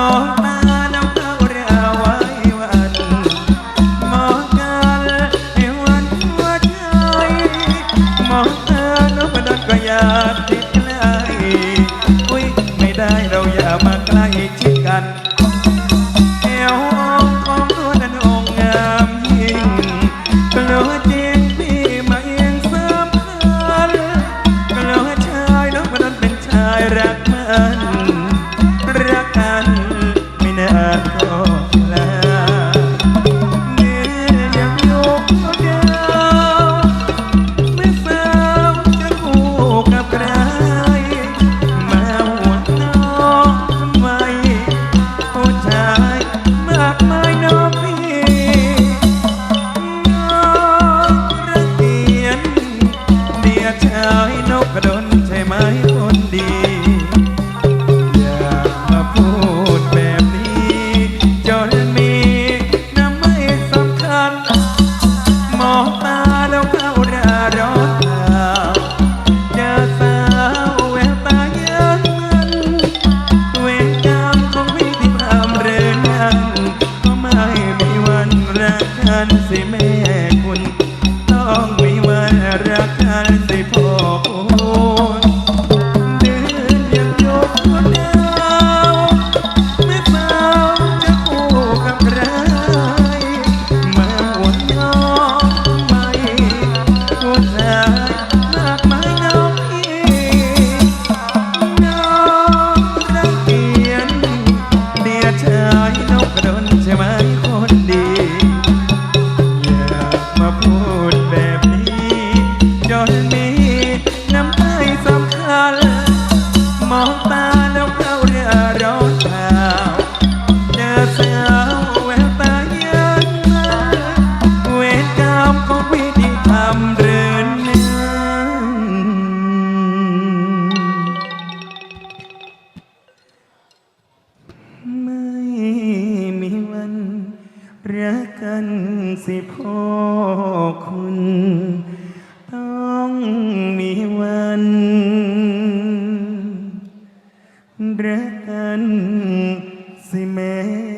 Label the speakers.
Speaker 1: มองตาน้ำเต้าเรือไว้วัน มองกันในวันหัใจ มองตาน้ำมัดนก็ยากติดใกล้อุ้ยไม่ได้เราอย่ามาใกล้ชิดกัน Yeah. நன்றி போ รักกันสิพ่อคุณ ต้องมีวัน รักกันสิแม่